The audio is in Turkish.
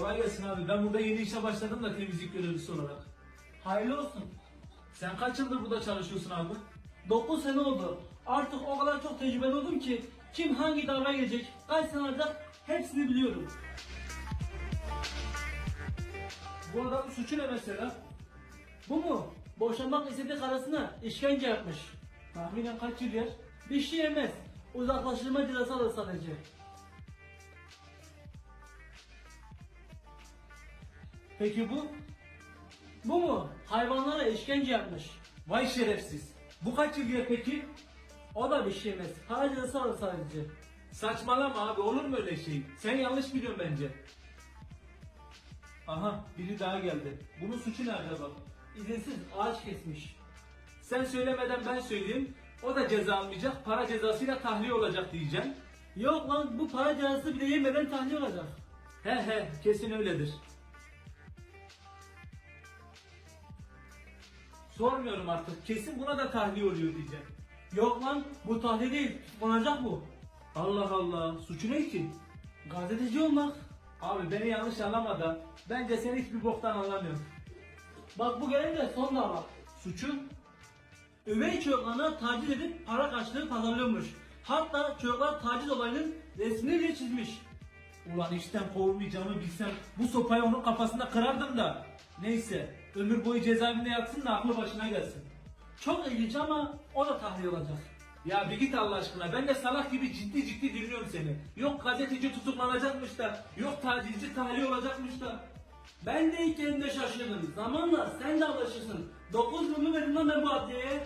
Kolay gelsin abi. Ben burada yeni işe başladım da temizlik görevlisi olarak. Hayırlı olsun. Sen kaç yıldır burada çalışıyorsun abi? 9 sene oldu. Artık o kadar çok tecrübeli oldum ki kim hangi davaya gelecek, kaç sene alacak hepsini biliyorum. Bu adamın suçu ne mesela? Bu mu? Boşanmak istediği karısına işkence yapmış. Tahminen kaç yıl yer? Bir şey yemez. Uzaklaştırma cezası alır sadece. Peki bu? Bu mu? Hayvanlara işkence yapmış. Vay şerefsiz. Bu kaç yıl yer peki? O da bir şey yemez. Para cezası alır sadece. Saçmalama abi olur mu öyle şey? Sen yanlış biliyorsun bence. Aha biri daha geldi. Bunun suçu ne acaba? İzinsiz ağaç kesmiş. Sen söylemeden ben söyleyeyim. O da ceza almayacak, para cezasıyla tahliye olacak diyeceğim. Yok lan bu para cezası bile yemeden tahliye olacak. He he kesin öyledir. Sormuyorum artık. Kesin buna da tahliye oluyor diyeceğim. Yok lan bu tahliye değil. Tutuklanacak bu. Allah Allah. Suçu ne ki? Gazeteci olmak. Abi beni yanlış anlama da bence sen hiçbir boktan anlamıyorsun. Bak bu gelince son dava. Suçu? Üvey çocuklarına taciz edip para karşılığı pazarlıyormuş. Hatta çocuklar taciz olayının resmini bile çizmiş. Ulan işten kovulmayacağımı bilsem bu sopayı onun kafasında kırardım da. Neyse ömür boyu cezaevinde yatsın da aklı başına gelsin. Çok ilginç ama o da tahliye olacak. Ya bir git Allah aşkına ben de salak gibi ciddi ciddi dinliyorum seni. Yok gazeteci tutuklanacakmış da yok tacizci tahliye olacakmış da. Ben de ilk yerinde şaşırdım. Zamanla sen de alışırsın. 9 yılımı verdim lan ben bu adliyeye.